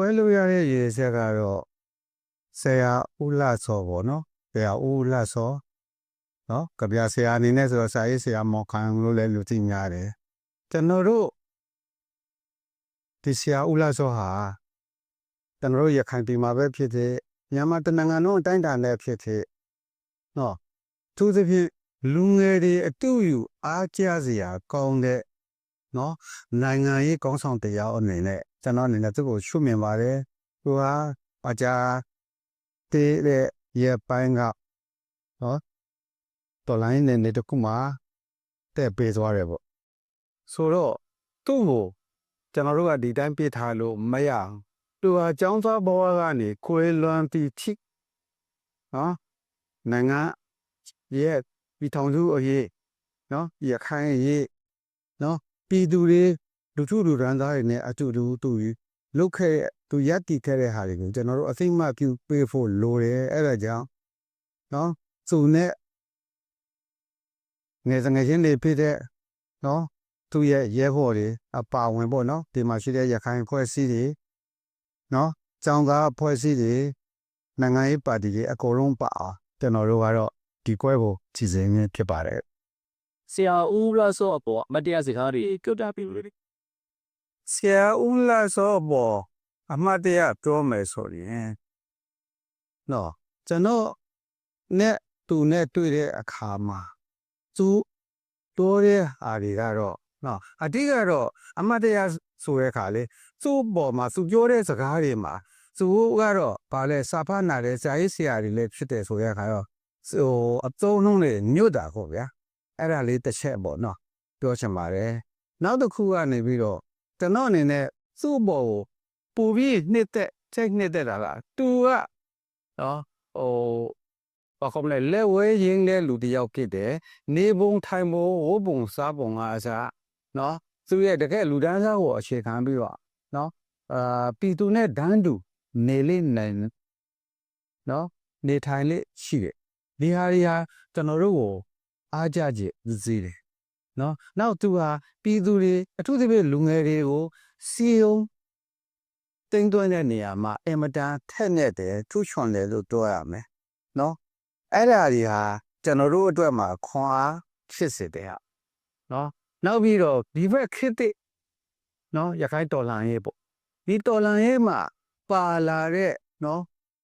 ပွဲလို့ရတဲ့ရည်ဆက်ကတော့ဆရာဦးလှစောပေါ့နော်ဆရာဦးလှစောနော်ကြပြဆရာအနေနဲ့ဆိုတော့စာရေးဆရာမော်ခံလို့လည်းလူသိများတယ်ကျွန်တော်တို့ဒီဆရာဦးလှစောဟာကျွန်တော်တို့ရခိုင်ပြည်မှာပဲဖြစ်တဲ့မြန်မာတနင်္ဂနွေအတိုင်းအတာနဲ့ဖြစ်တဲ့နော်သူသဖြင့်လူငယ်တွေအတူယူအားကျစရာကောင်းတဲ့နော်နိုင်ငံရေးကောင်းဆောင်တရားအနေနဲ့ ကျွန်တော်အနေနဲ့သူ့ကိုရှုမြင်ပါတယ်သူဟာအကြတေးတဲ့ရပိုင်းကနော်တော်လိုင်းနေနေတခုမှတဲ့ပေးသွားတယ်ပေါ့ဆိုတော့သူ့ကိုကျွန်တော်တို့ကဒီတိုင်းပြထားလို့မရအောင်သူဟာចောင်းသားဘဝကနေခွေလွန်တီချိနော်နိုင်ငံရဲ့ပြည်ထောင်စုအရေးနော်ရခိုင်အရေးနော်ပြည်သူတွေ လူထုလူရန်သားတွေနဲ့အတူတူတူလုတ်ခဲ့တဲ့သူရက်တီခဲ့တဲ့ဟာတွေကိုကျွန်တော်တို့အသိမှတ်ပြုပေးဖို့လိုတယ်အဲ့ဒါကြောင့်နော်သူနဲ့ငယ်စငယ်ချင်းတွေဖြစ်တဲ့နော်သူရဲ့ရဲဘော်တွေအပါဝင်ပေါ့နော်ဒီမှာရှိတဲ့ရခိုင်ဖွဲ့စည်းတွေနော်ကျောင်းသားဖွဲ့စည်းတွေနိုင်ငံရေးပါတီတွေအကုန်လုံးပါအောင်ကျွန်တော်တို့ကတော့ဒီကွဲကိုစီစဉ်နေဖြစ်ပါတယ်ဆရာဦးရဆော့အပေါ်အမတ်တရားစကားတွေကြွတာပြီလို့လေ ဆရာဦးလာစောပေါ်အမှတ်တရပြောမယ်ဆိုရင်နော်ကျွန်တော်နဲ့သူနဲ့တွေ့တဲ့အခါမှာသူတိုးတဲ့ဟာတွေကတော့နော်အတိကတော့အမှတ်တရဆိုတဲ့အခါလေသူ့ပေါ်မှာသူပြောတဲ့စကားတွေမှာသူကတော့ဗာလဲစာဖတ်နာတဲ့ဆရာကြီးဆရာတွေလည်းဖြစ်တယ်ဆိုတဲ့အခါတော့ဟိုအသုံးနှုန်းတွေညွတ်တာပေါ့ဗျာအဲ့ဒါလေးတစ်ချက်ပေါ့နော်ပြောချင်ပါတယ်နောက်တစ်ခုကနေပြီးတော့ ကျွန်တော်အနေနဲ့သူ့ဘောကိုပူပြီးနှစ်သက်ချိန်နှစ်သက်တာကသူကနော်ဟိုဘာကောမလဲလက်ဝဲရင်းတဲ့လူတစ်ယောက်ဖြစ်တယ်နေပုံထိုင်ပုံဝုတ်ပုံစားပုံကအစားနော်သူရဲ့တကယ်လူဒန်းစားကိုအခြေခံပြီးတော့နော်အာပီတူနဲ့ဒန်းတူနေလေးနိုင်နော်နေထိုင်လေးရှိတယ်ဒီဟာတွေဟာကျွန်တော်တို့ကိုအားကြကြစေတယ် နော်နောက်သူဟာပြည်သူတွေအထူးသဖြင့်လူငယ်တွေကိုစီယုံတင်သွင်းတဲ့နေရာမှာအင်မတန်ထက်နဲ့တယ်ထူးချွန်တယ်လို့ပြောရမယ်နော်အဲ့ဒါတွေဟာကျွန်တော်တို့အတွက်မှာခွန်အားဖြစ်စေတယ်ဟာနော်နောက်ပြီးတော့ဒီဘက်ခစ်တဲ့နော်ရခိုင်တော်လန်ရေးပေါ့ဒီတော်လန်ရေးမှာပါလာတဲ့နော်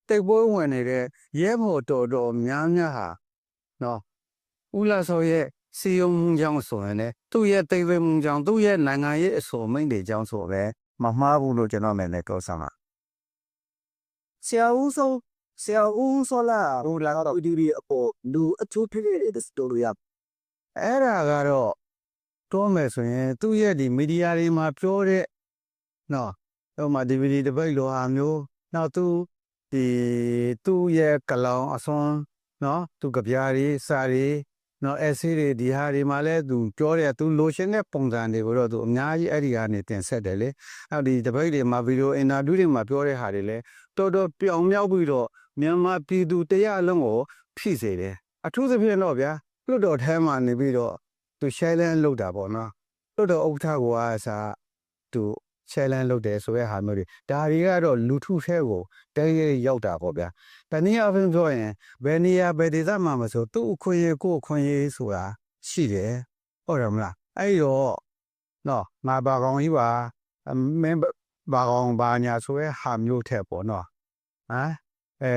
တိတ်ပွဲဝင်နေတဲ့ရဲဘော်တော်တော်များများဟာနော်ဦးလာစောရဲ့ စီယုံမှုကြောင့်ဆိုရင်လည်းသူ့ရဲ့တိတ်ဝဲမှုကြောင့်သူ့ရဲ့နိုင်ငံရေးအဆိုမိန့်တွေကြောင့်ဆိုပဲမမှားဘူးလို့ကျွန်တော်လည်းလည်းပြောဆောင်ပါဆရာဦးဆုံးဆရာဦးစောလာဟိုလာတော့ဒီဒီအပေါ်လူအချိုးဖြစ်တဲ့စတိုရီရအဲ့ဒါကတော့တွန်းမယ်ဆိုရင်သူ့ရဲ့ဒီမီဒီယာတွေမှာပြောတဲ့နော်ဟိုမှာ DVD တပိတ်လိုဟာမျိုးနောက်သူဒီသူ့ရဲ့ကလောင်အစွန်းနော်သူကဗျာတွေစာတွေ နော်အဲဆေးတွေဒီဟာတွေမှာလဲသူပြောတယ်သူလိုချင်တဲ့ပုံစံတွေကိုတော့သူအများကြီးအဲ့ဒီကနေတင်ဆက်တယ်လေအဲ့ဒီတပိတ်တွေမှာဗီဒီယိုအင်တာဗျူးတွေမှာပြောတဲ့ဟာတွေလဲတော်တော်ပြောင်မြောက်ပြီးတော့မြန်မာပြည်သူတရားအလုံးကိုဖိစေတယ်အထူးသဖြင့်တော့ဗျာလွတ်တော်ထဲမှာနေပြီးတော့သူရှဲလန်းလောက်တာပေါ့နော်လွတ်တော်ဥက္ကဋ္ဌကိုအားစားသူ ရှဲလန်းလောက်တယ်ဆိုတဲ့ဟာမျိုးတွေဒါတွေကတော့လူထုထဲကိုတဲရဲရောက်တာပေါ့ဗျာတနည်းအားဖြင့်ပြောရင်ဘယ်နေရာဘယ်ဒေသမှာမဆိုသူ့အခွင့်အရေးကိုယ့်အခွင့်အရေးဆိုတာရှိတယ်ဟုတ်တယ်မလားအဲ့တော့နော်ငါဘာကောင်ကြီးပါအမင်းဘာကောင်ဘာညာဆိုရဲဟာမျိုးထက်ပေါ့နော်ဟမ်အဲ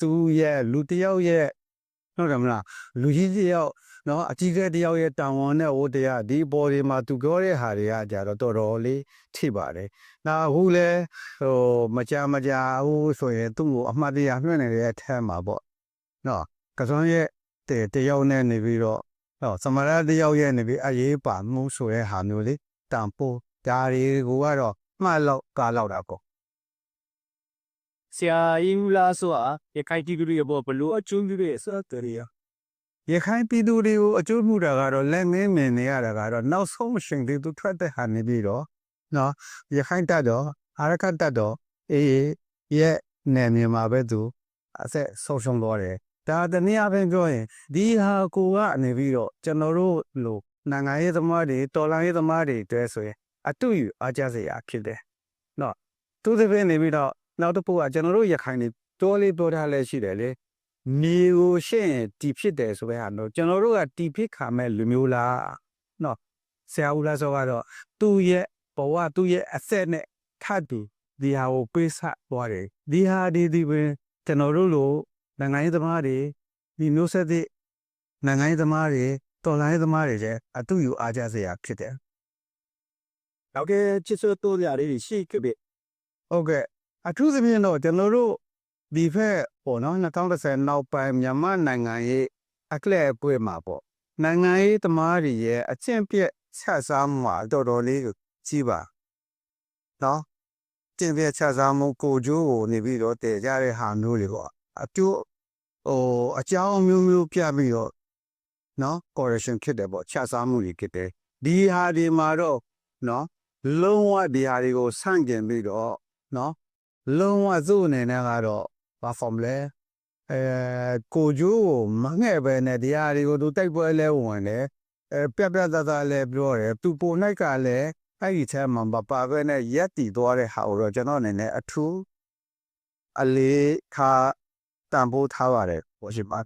သူရဲ့လူတစ်ယောက်ရဲ့ဟုတ်တယ်မလားလူကြီးတစ်ယောက် နော်အကြီးကဲတစ်ယောက်ရဲ့တာဝန်နဲ့ဟိုတရားဒီပေါ်ဒီမှာသူပြောတဲ့ဟာတွေကကြတော့တော်တော်လေးထိပါတယ်။နောက်အခုလဲဟိုမကြမကြဟိုဆိုရင်သူ့ကိုအမှတ်တရမြှင့်နေတဲ့အထက်မှာပေါ့။နော်ကစွန်ရဲ့တဲ့တယောက်နဲ့နေပြီးတော့နော်စမရတယောက်ရဲ့နေပြီးအရေးပါမှုဆိုတဲ့ဟာမျိုးလေးတန်ပိုးဒါတွေကိုကတော့မှတ်လောက်ကားလောက်တာပေါ့ဆရာဦးလာဆော့อ่ะရခိုင်တီကူတွေအပေါ်ဘလို့အကျိုးပြုတဲ့စတဲ့ရ ရခိုင်ပြည်သူတွေကိုအကျိုးပြုတာကတော့လက်ငင်းမြင်နေရတာကတော့နောက်ဆုံးမရှင်သေးသူထွက်တဲ့ဟာနေပြီးတော့နော်ရခိုင်တက်တော့အာရခတ်တက်တော့အေးရဲ့နယ်မြေမှာပဲသူအဆက်ဆုံးရှုံးသွားတယ်ဒါတနည်းအားဖြင့်ပြောရင်ဒီဟာကိုကနေပြီးတော့ကျွန်တော်တို့လိုနိုင်ငံရေးသမားတွေတော်လှန်ရေးသမားတွေတွဲဆိုရင်အတူယူအားကြစရာဖြစ်တယ်နော်သူသဖြင့်နေပြီးတော့နောက်တစ်ပုကကျွန်တော်တို့ရခိုင်နေတိုးလေးပြောထားလဲရှိတယ်လေ မြေကိုရှင်းရင်တီဖြစ်တယ်ဆိုပဲဟာတော့ကျွန်တော်တို့ကတီဖြစ်ခါမဲ့လူမျိုးလားနော်ဆရာဦးလားဆိုကတော့သူ့ရဲ့ဘဝသူ့ရဲ့အသက်နဲ့ထပ်တူဒီဟာကိုပေးဆက်သွားတယ်ဒီဟာဒီဒီပင်ကျွန်တော်တို့လိုနိုင်ငံရေးသမားတွေဒီမျိုးဆက်သည့်နိုင်ငံရေးသမားတွေတော်လိုင်းသမားတွေကျအတူယူအားကြစရာဖြစ်တယ်နောက်ကချစ်စိုးတိုးရလေးတွေရှိခဲ့ပြီဟုတ်ကဲ့အထူးသဖြင့်တော့ကျွန်တော်တို့ ဒီဖက်ပေါ့နော်2010နောက်ပိုင်းမြန်မာနိုင်ငံရဲ့အကလဲအပွေမှာပေါ့နိုင်ငံရေးသမားတွေရဲ့အကျင့်ပြက်ဆက်စားမှုမှာတော်တော်လေးကိုကြီးပါနော်ကျင့်ပြက်ဆက်စားမှုကိုကျိုးကိုနေပြီးတော့တည်ကြတဲ့ဟာမျိုးတွေပေါ့အကျိုးဟိုအကြောင်းအမျိုးမျိုးပြပြီးတော့နော် correction ဖြစ်တယ်ပေါ့ချက်စားမှုတွေဖြစ်တယ်ဒီဟာဒီမှာတော့နော်လုံးဝဒီဟာတွေကိုဆန့်ကျင်ပြီးတော့နော်လုံးဝသူ့အနေနဲ့ကတော့ ဘာ form လဲအဲကိုကျိုးကိုမငဲ့ပဲနဲ့ဒီဟာတွေကိုသူတိုက်ပွဲလဲဝင်တယ်အဲပြက်ပြက်သားသားလဲပြောတယ်သူပုံ၌ကလည်းအဲ့ဒီထဲမှာမပါပဲနဲ့ရက်တီသွားတဲ့ဟာကိုတော့ကျွန်တော်အနေနဲ့အထူးအလေးခါတန်ဖိုးထားပါတယ်ဘောရှင်ပါ